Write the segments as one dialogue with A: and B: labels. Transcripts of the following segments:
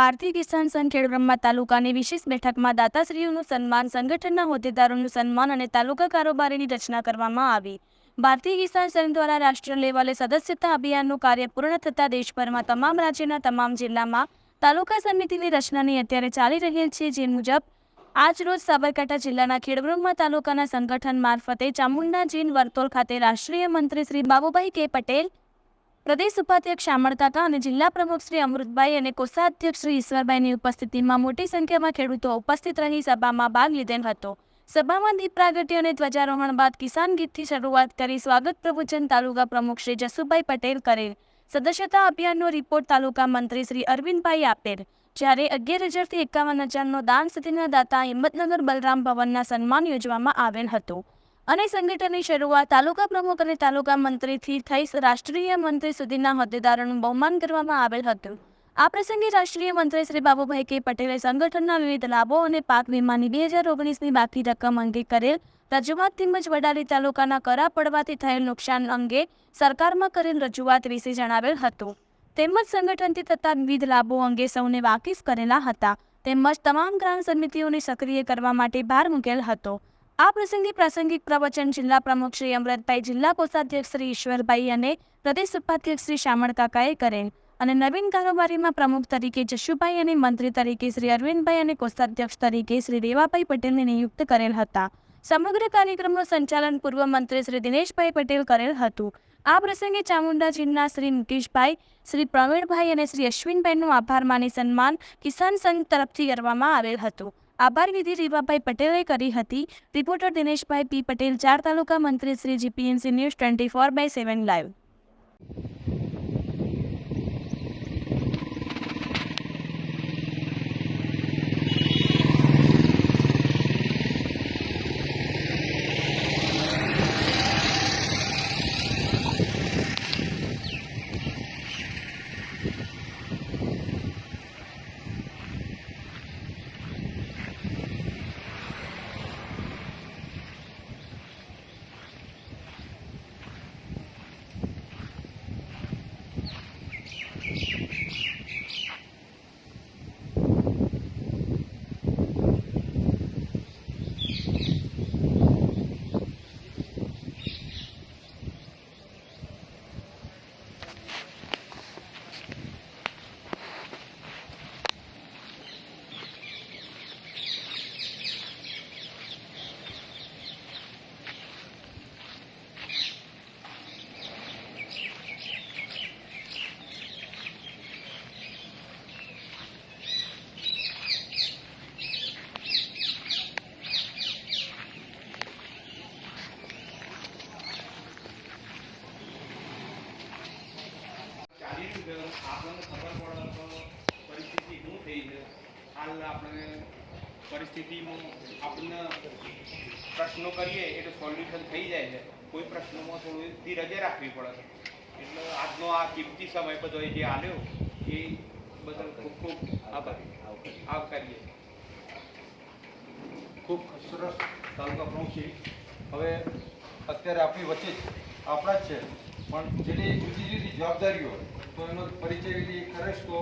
A: ભારતીય કિસાન સંઘ ખેડબ્રહ્મા તાલુકાની વિશેષ બેઠકમાં દાતાશ્રીઓનું સન્માન, સંગઠનના હોદ્દેદારોનું સન્માન અને તાલુકા કારોબારીની રચના કરવામાં આવી. ભારતીય કિસાન સંઘ દ્વારા રાષ્ટ્રીય લેવલે સદસ્યતા અભિયાનનું કાર્ય પૂર્ણ થતાં દેશભરમાં તમામ રાજ્યના તમામ જિલ્લામાં તાલુકા સમિતિની રચનાની અત્યારે ચાલી રહેલ છે. જે મુજબ, આજ રોજ સાબરકાંઠા જિલ્લાના ખેડબ્રહ્મા તાલુકાના સંગઠન મારફતે ચામુંડા જીન વર્તોલ ખાતે રાષ્ટ્રીય મંત્રી શ્રી બાબુભાઈ કે પટેલ પ્રદેશ ઉપાધ્યક્ષ શામળ કાકા અને જિલ્લા પ્રમુખ શ્રી અમૃતભાઈ અને કોષાધ્યક્ષ શ્રી ઈશ્વરભાઈની ઉપસ્થિતિમાં મોટી સંખ્યામાં ખેડૂતો ઉપસ્થિત રહી સભામાં ભાગ લીધેલ હતો. સભામાં દીપ પ્રાગટ્ય અને ધ્વજારોહણ બાદ કિસાન ગીતથી શરૂઆત કરી સ્વાગત પ્રવચન તાલુકા પ્રમુખ શ્રી જસુભાઈ પટેલ કરેલ. સદસ્યતા અભિયાનનો રિપોર્ટ તાલુકા મંત્રી શ્રી અરવિંદભાઈ આપેલ. જ્યારે અગિયાર હજારથી એકાવન હજારનો દાન સુધીના દાતા હિંમતનગર બલરામ ભવનના સન્માન યોજવામાં આવેલ હતું. અને સંગઠનની શરૂઆત તાલુકા પ્રમુખ અને તાલુકા મંત્રીથી થઈ રાષ્ટ્રીય મંત્રી સુધીના હોદ્દેદારોનું બહુમાન કરવામાં આવેલ હતું. આ પ્રસંગે રાષ્ટ્રીય મંત્રી શ્રી બાબુભાઈ કે પટેલે સંગઠનના વિવિધ લાભો અને પાક વીમાની બે હજાર ઓગણીસની બાકી રકમ અંગે કરેલ રજૂઆત તેમજ વડાલી તાલુકાના કરા પડવાથી થયેલ નુકસાન અંગે સરકારમાં કરેલ રજૂઆત વિશે જણાવેલ હતું. તેમજ સંગઠનથી થતા વિવિધ લાભો અંગે સૌને વાકેફ કરેલા હતા. તેમજ તમામ ગ્રામ સમિતિઓને સક્રિય કરવા માટે ભાર મૂકેલ હતો. આ પ્રસંગે પ્રાસંગિક પ્રવચન જિલ્લા પ્રમુખ શ્રી અમૃતભાઈ જિલ્લા કોષાધ્યક્ષ શ્રી ઈશ્વરભાઈ અને પ્રદેશ ઉપાધ્યક્ષ શ્રી શામળ કાકાએ કરેલ અને નવીન કારોબારીમાં પ્રમુખ તરીકે જશુભાઈ અને મંત્રી તરીકે શ્રી અરવિંદભાઈ અને કોષાધ્યક્ષ તરીકે શ્રી રેવાભાઈ પટેલને નિયુક્ત કરેલ હતા. સમગ્ર કાર્યક્રમનું સંચાલન પૂર્વ મંત્રી શ્રી દિનેશભાઈ પટેલ કરેલ હતું. આ પ્રસંગે ચામુંડાજીના શ્રી નીતિશભાઈ, શ્રી પ્રવીણભાઈ અને શ્રી અશ્વિનભાઈનું આભાર માની સન્માન કિસાન સંઘ તરફથી કરવામાં આવેલ હતું. આભાર વિધિ રીવાભાઈ પટેલે કરી હતી. રિપોર્ટર દિનેશભાઈ પી પટેલ, ચાર તાલુકા મંત્રી Shri GPNC news twenty four by seven live
B: ચાલી રહ્યું છે આપણને ખબર પડે તો પરિસ્થિતિ શું થઈ છે? હાલ આપણે પરિસ્થિતિમાં આપણને પ્રશ્નો કરીએ એટલે સોલ્યુશન થઈ જાય છે. કોઈ પ્રશ્નોમાં થોડું ધીરજે રાખવી પડે છે. એટલે આજનો આ કિંમતી સમય બધો જે આવ્યો એ બદલ ખૂબ ખૂબ આભાર. આવકારીએ
C: ખૂબ સરસ તાલુકા પ્રમુખ છે હવે અત્યારે આપણી વચ્ચે આપણા જ છે. પણ જેની જુદી જુદી જવાબદારીઓ તો એનો પરિચય વિધિ તો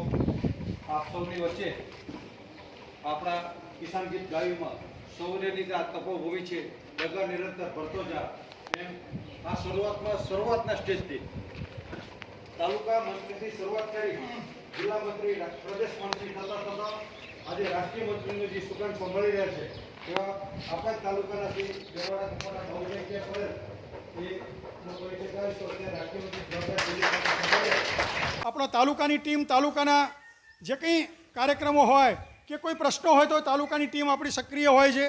C: આપ સૌની વચ્ચે આપણા કિસાન ગીત ગાયુમાં સૌને લીધે આ તપોભૂમિ છે. ડગા નિરંતર ભરતો જા. એમ આ શરૂઆતમાં શરૂઆતના સ્ટેજથી તાલુકા મંત્રીથી શરૂઆત કરી જિલ્લા મંત્રી, પ્રદેશ મંત્રી થતા થતા આજે રાષ્ટ્રીય મંત્રીનું જે સુગંધ સંભાળી રહ્યા છે, એવા આપણા તાલુકાના શ્રી દેવાડા
D: આપણો તાલુકાની ટીમ, તાલુકાના જે કંઈ કાર્યક્રમો હોય કે કોઈ પ્રશ્નો હોય તો તાલુકાની ટીમ આપણી સક્રિય હોય છે.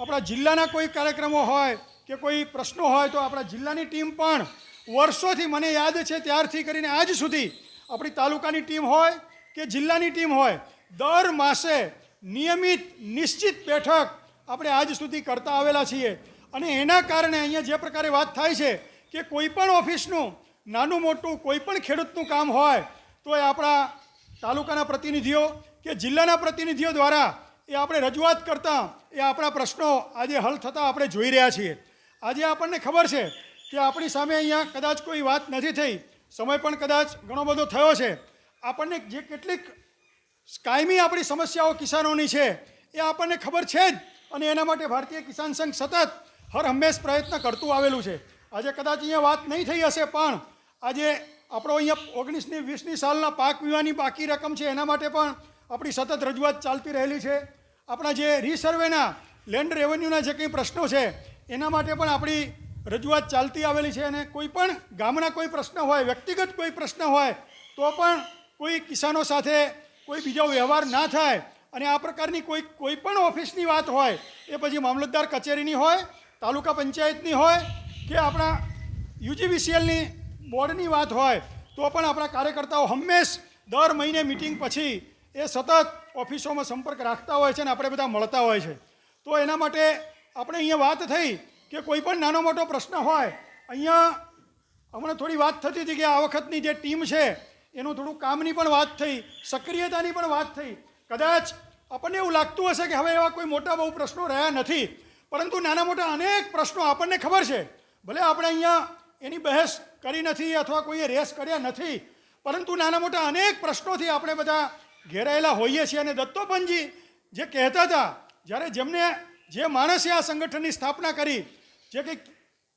D: આપણા જિલ્લાના કોઈ કાર્યક્રમો હોય કે કોઈ પ્રશ્નો હોય તો આપણા જિલ્લાની ટીમ પણ વર્ષોથી મને યાદ છે ત્યારથી કરીને આજ સુધી આપણી તાલુકાની ટીમ હોય કે જિલ્લાની ટીમ હોય, દર માસે નિયમિત, નિશ્ચિત બેઠક આપણે આજ સુધી કરતા આવેલા છીએ. અને એના કારણે અહીંયા જે પ્રકારે વાત થાય છે કે કોઈ પણ ઓફિસનું, નાનું મોટું કોઈ પણ ખેડૂતનું કામ હોય, તો એ આપણા તાલુકાના પ્રતિનિધિઓ કે જિલ્લાના પ્રતિનિધિઓ દ્વારા એ આપણે રજૂઆત કરતાં એ આપણા પ્રશ્નો આજે હલ થતા આપણે જોઈ રહ્યા છીએ. આજે આપણને ખબર છે કે આપણી સામે અહીંયા કદાચ કોઈ વાત નથી થઈ, સમય પણ કદાચ ઘણો બધો થયો છે. આપણને જે કેટલીક કાયમી આપણી સમસ્યાઓ કિસાનોની છે, એ આપણને ખબર છે જ. અને એના માટે ભારતીય કિસાન સંઘ સતત હર હંમેશ પ્રયત્ન કરતું આવેલું છે. આજે કદાચ અહીંયા વાત નહીં થઈ હશે, પણ આજે આપણો અહીંયા ઓગણીસની, વીસની સાલના પાક વીમાની બાકી રકમ છે, એના માટે પણ આપણી સતત રજૂઆત ચાલતી રહેલી છે. આપણા જે રીસર્વેના, લેન્ડ રેવન્યુના જે કંઈ પ્રશ્નો છે, એના માટે પણ આપણી રજૂઆત ચાલતી આવેલી છે. અને કોઈ પણ ગામના કોઈ પ્રશ્ન હોય, વ્યક્તિગત કોઈ પ્રશ્ન હોય, તો પણ કોઈ કિસાનો સાથે કોઈ બીજો વ્યવહાર ના થાય. અને આ પ્રકારની કોઈ કોઈ પણ ઓફિસની વાત હોય, એ પછી મામલતદાર કચેરીની હોય તાલુકા પંચાયતની હોય કે આપણા યુજીવીસીએલની બોર્ડની વાત હોય, તો પણ આપણા કાર્યકર્તાઓ હંમેશ દર મહિને મિટિંગ પછી એ સતત ઓફિસોમાં સંપર્ક રાખતા હોય છે અને આપણે બધા મળતા હોય છે. તો એના માટે આપણે અહીંયા વાત થઈ કે કોઈ પણ નાનો મોટો પ્રશ્ન હોય, અહીંયા હમણાં થોડી વાત થતી હતી કે આ વખતની જે ટીમ છે, એનું થોડું કામની પણ વાત થઈ, સક્રિયતાની પણ વાત થઈ. કદાચ આપણને એવું લાગતું હશે કે હવે એવા કોઈ મોટા બહુ પ્રશ્નો રહ્યા નથી. પરંતુ નાના મોટા અનેક પ્રશ્નો આપણને ખબર છે ભલે આપણે અહીંયા એની બહેસ કરી નથી અથવા કોઈએ રેસ કર્યા નથી પરંતુ નાના મોટા અનેક પ્રશ્નોથી આપણે બધા ઘેરાયેલા હોઈએ છીએ અને દત્તોપંતજી જે કહેતા હતા જ્યારે જેમને જે માણસે આ સંગઠનની સ્થાપના કરી જે કંઈ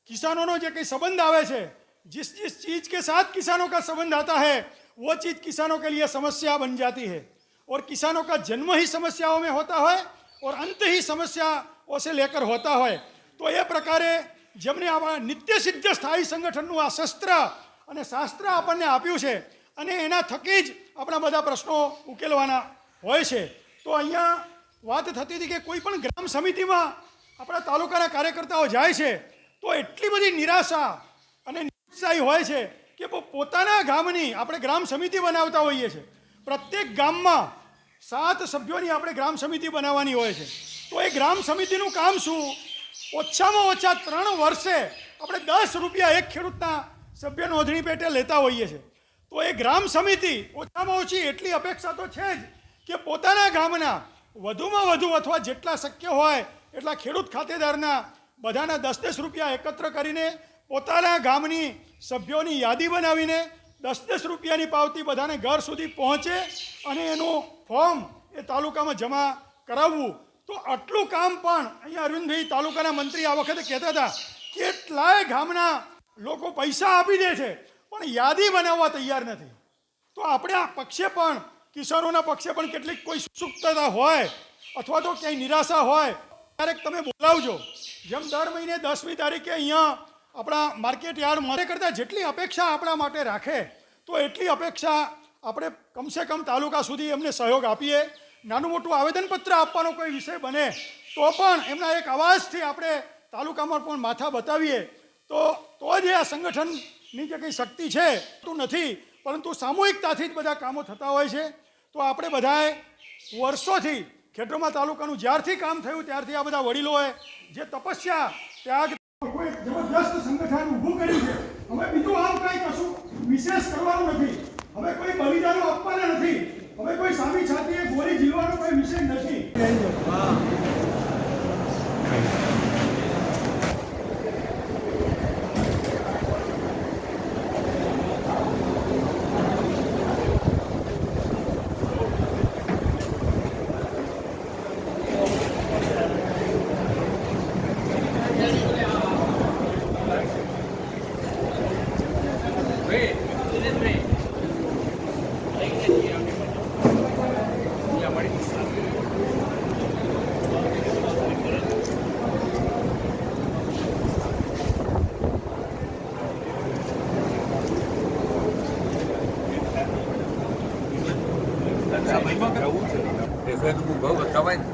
D: किसानों जो कई संबंध आवे छे जिस जिस चीज के साथ किसानों का संबंध आता है वो चीज किसानों के लिए समस्या बन जाती है और किसानों का जन्म ही समस्याओं में होता है और अंत ही समस्याओं ઓસિલેટર હોતા હોય, તો એ પ્રકારે જેમણે આવા નિત્ય સિદ્ધ સ્થાયી સંગઠનનું આ શસ્ત્ર અને શાસ્ત્ર આપણને આપ્યું છે, અને એના થકી જ આપણા બધા પ્રશ્નો ઉકેલવાના હોય છે. તો અહીંયા વાત થતી હતી કે કોઈ પણ ગ્રામ સમિતિમાં આપણા તાલુકાના કાર્યકર્તાઓ જાય છે, તો એટલી બધી નિરાશા અને નિરુત્સાહી હોય છે કે પોતાના ગામની આપણે ગ્રામ સમિતિ બનાવતા હોઈએ છીએ પ્રત્યેક ગામમાં સાત સભ્યોની આપણે ગ્રામ સમિતિ બનાવવાની હોય છે. તો એ ગ્રામ સમિતિનું કામ શું? ઓછામાં ઓછા ત્રણ વર્ષે આપણે દસ રૂપિયા એક ખેડૂતના સભ્ય નોંધણી પેટે લેતા હોઈએ છીએ. તો એ ગ્રામ સમિતિ ઓછામાં ઓછી એટલી અપેક્ષા તો છે જ કે પોતાના ગામના વધુમાં વધુ અથવા જેટલા શક્ય હોય એટલા ખેડૂત ખાતેદારના બધાના દસ દસ રૂપિયા એકત્ર કરીને પોતાના ગામની સભ્યોની યાદી બનાવીને દસ દસ રૂપિયાની પાવતી બધાને ઘર સુધી પહોંચે અને એનું ફોર્મ એ તાલુકામાં જમા કરાવવું તો આટલું કામ પણ અહીંયા અરવિંદભાઈ તાલુકાના મંત્રી આ વખતે કહેતા હતા, કેટલાય ગામના લોકો પૈસા આપી દે છે, પણ યાદી બનાવવા તૈયાર નથી. તો આપણે આ પક્ષે પણ કિશોરોના પક્ષે પણ કેટલીક કોઈ સુપ્તતા હોય, અથવા તો ક્યાંય નિરાશા હોય, ક્યારેક તમે બોલાવજો. જેમ દર મહિને દસમી તારીખે અહીંયા આપણા માર્કેટ યાર્ડ માટે કરતાં જેટલી અપેક્ષા આપણા માટે રાખે, તો એટલી અપેક્ષા આપણે કમસે કમ તાલુકા સુધી એમને સહયોગ આપીએ. નાનું મોટું આવેદનપત્ર આપવાનો કોઈ વિષય બને, તો પણ એમના એક અવાજથી આપણે તાલુકામાં પણ માથા બતાવીએ. તો તો જ આ સંગઠનની જે કંઈ શક્તિ છે, તો નથી, પરંતુ સામૂહિકતાથી જ બધા કામો થતા હોય છે. તો આપણે બધાએ વર્ષોથી ખેડરોમાં તાલુકાનું જ્યારથી કામ થયું, ત્યારથી આ બધા વડીલોએ જે તપસ્યા, ત્યાગ, કોઈ જબરદસ્ત સંગઠન ઊભું કર્યું છે. હવે બીજું આમ કંઈ કશું વિશેષ કરવાનું નથી. હવે કોઈ બલિદાનો આપવાના નથી. હવે કોઈ સામી છાતીએ ગોળી ઝીલવાનો કોઈ વિષય નથી.
E: એ ફેસબુક બહુ બતાવાય ને